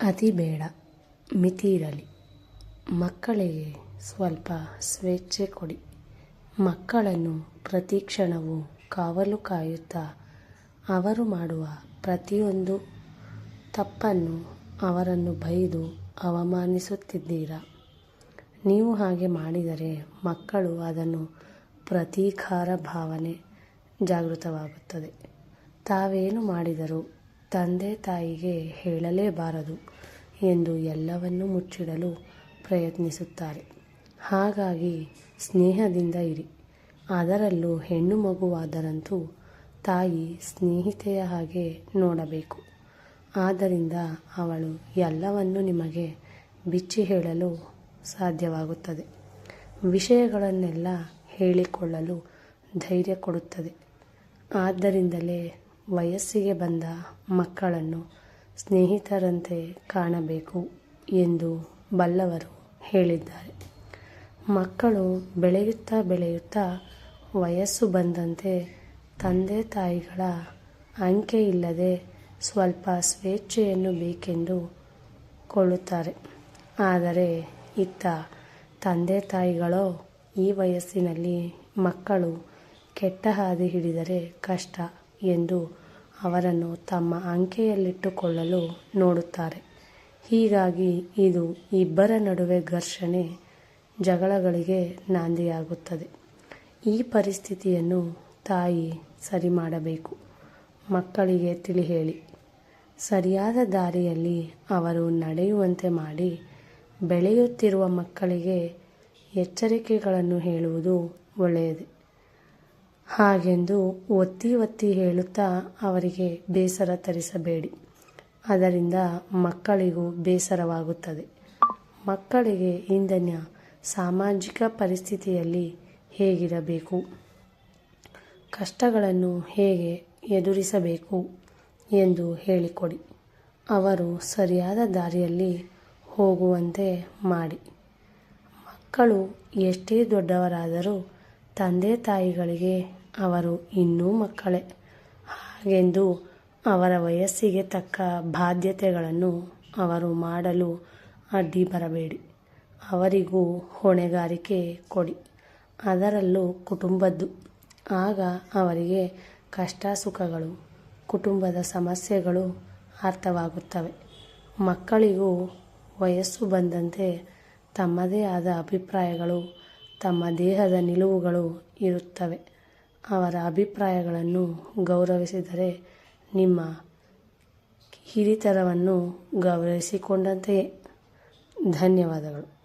ಅತಿ ಬೇಡ. ಮಿತಿ ಇರಲಿ. ಮಕ್ಕಳಿಗೆ ಸ್ವಲ್ಪ ಸ್ವೇಚ್ಛೆ ಕೊಡಿ. ಮಕ್ಕಳನ್ನು ಪ್ರತಿ ಕ್ಷಣವೂ ಕಾವಲು ಕಾಯುತ್ತಾ ಅವರು ಮಾಡುವ ಪ್ರತಿಯೊಂದು ತಪ್ಪನ್ನು ಅವರನ್ನು ಬೈದು ಅವಮಾನಿಸುತ್ತಿದ್ದೀರಾ? ನೀವು ಹಾಗೆ ಮಾಡಿದರೆ ಮಕ್ಕಳು ಅದನ್ನು ಪ್ರತೀಕಾರ ಭಾವನೆ ಜಾಗೃತವಾಗುತ್ತದೆ. ತಾವೇನು ಮಾಡಿದರೂ ತಂದೆ ತಾಯಿಗೆ ಹೇಳಲೇಬಾರದು ಎಂದು ಎಲ್ಲವನ್ನೂ ಮುಚ್ಚಿಡಲು ಪ್ರಯತ್ನಿಸುತ್ತಾರೆ. ಹಾಗಾಗಿ ಸ್ನೇಹದಿಂದ ಇರಿ. ಅದರಲ್ಲೂ ಹೆಣ್ಣು ಮಗುವಾದರಂತೂ ತಾಯಿ ಸ್ನೇಹಿತೆಯ ಹಾಗೆ ನೋಡಬೇಕು. ಆದ್ದರಿಂದ ಅವಳು ಎಲ್ಲವನ್ನು ನಿಮಗೆ ಬಿಚ್ಚಿ ಹೇಳಲು ಸಾಧ್ಯವಾಗುತ್ತದೆ. ವಿಷಯಗಳನ್ನೆಲ್ಲ ಹೇಳಿಕೊಳ್ಳಲು ಧೈರ್ಯ ಕೊಡುತ್ತದೆ. ಆದ್ದರಿಂದಲೇ ವಯಸ್ಸಿಗೆ ಬಂದ ಮಕ್ಕಳನ್ನು ಸ್ನೇಹಿತರಂತೆ ಕಾಣಬೇಕು ಎಂದು ಬಲ್ಲವರು ಹೇಳಿದ್ದಾರೆ. ಮಕ್ಕಳು ಬೆಳೆಯುತ್ತಾ ಬೆಳೆಯುತ್ತಾ ವಯಸ್ಸು ಬಂದಂತೆ ತಂದೆ ತಾಯಿಗಳ ಅಂಕೆ ಇಲ್ಲದೆ ಸ್ವಲ್ಪ ಸ್ವೇಚ್ಛೆಯನ್ನು ಬೇಕೆಂದು ಕೊಳ್ಳುತ್ತಾರೆ. ಆದರೆ ಇತ್ತ ತಂದೆ ತಾಯಿಗಳೋ ಈ ವಯಸ್ಸಿನಲ್ಲಿ ಮಕ್ಕಳು ಕೆಟ್ಟ ಹಾದಿ ಹಿಡಿದರೆ ಕಷ್ಟ. ಎಂದು ಅವರನ್ನು ತಮ್ಮ ಅಂಕೆಯಲ್ಲಿಟ್ಟುಕೊಳ್ಳಲು ನೋಡುತ್ತಾರೆ. ಹೀಗಾಗಿ ಇದು ಇಬ್ಬರ ನಡುವೆ ಘರ್ಷಣೆ, ಜಗಳಗಳಿಗೆ ನಾಂದಿಯಾಗುತ್ತದೆ. ಈ ಪರಿಸ್ಥಿತಿಯನ್ನು ತಾಯಿ ಸರಿ ಮಾಡಬೇಕು ಮಕ್ಕಳಿಗೆ ತಿಳಿ ಹೇಳಿ ಸರಿಯಾದ ದಾರಿಯಲ್ಲಿ ಅವರು ನಡೆಯುವಂತೆ ಮಾಡಿ, ಬೆಳೆಯುತ್ತಿರುವ ಮಕ್ಕಳಿಗೆ ಎಚ್ಚರಿಕೆಗಳನ್ನು ಹೇಳುವುದು ಒಳ್ಳೆಯದು. ಹಾಗೆಂದು ಒತ್ತಿ ಒತ್ತಿ ಹೇಳುತ್ತಾ ಅವರಿಗೆ ಬೇಸರ ತರಿಸಬೇಡಿ. ಅದರಿಂದ ಮಕ್ಕಳಿಗೂ ಬೇಸರವಾಗುತ್ತದೆ. ಮಕ್ಕಳಿಗೆ ಇಂದಿನ ಸಾಮಾಜಿಕ ಪರಿಸ್ಥಿತಿಯಲ್ಲಿ ಹೇಗಿರಬೇಕು? ಕಷ್ಟಗಳನ್ನು ಹೇಗೆ ಎದುರಿಸಬೇಕು ಎಂದು ಹೇಳಿಕೊಡಿ. ಅವರು ಸರಿಯಾದ ದಾರಿಯಲ್ಲಿ ಹೋಗುವಂತೆ ಮಾಡಿ. ಮಕ್ಕಳು ಎಷ್ಟೇ ದೊಡ್ಡವರಾದರೂ ತಂದೆ ತಾಯಿಗಳಿಗೆ ಅವರು ಇನ್ನೂ ಮಕ್ಕಳೇ. ಹಾಗೆಂದು ಅವರ ವಯಸ್ಸಿಗೆ ತಕ್ಕ ಬಾಧ್ಯತೆಗಳನ್ನು ಅವರು ಮಾಡಲು ಅಡ್ಡಿ ಬರಬೇಡಿ. ಅವರಿಗೂ ಹೊಣೆಗಾರಿಕೆ ಕೊಡಿ. ಅದರಲ್ಲೂ ಕುಟುಂಬದ್ದು. ಆಗ ಅವರಿಗೆ ಕಷ್ಟ ಸುಖಗಳು ಕುಟುಂಬದ ಸಮಸ್ಯೆಗಳು ಅರ್ಥವಾಗುತ್ತವೆ. ಮಕ್ಕಳಿಗೂ ವಯಸ್ಸು ಬಂದಂತೆ ತಮ್ಮದೇ ಆದ ಅಭಿಪ್ರಾಯಗಳು, ತಮ್ಮ ದೇಹದ ನಿಲುವುಗಳು ಇರುತ್ತವೆ. ಅವರ ಅಭಿಪ್ರಾಯಗಳನ್ನು ಗೌರವಿಸಿದರೆ ನಿಮ್ಮ ಹಿರಿತನವನ್ನು ಗೌರವಿಸಿಕೊಂಡಂತೆಯೇ. ಧನ್ಯವಾದಗಳು.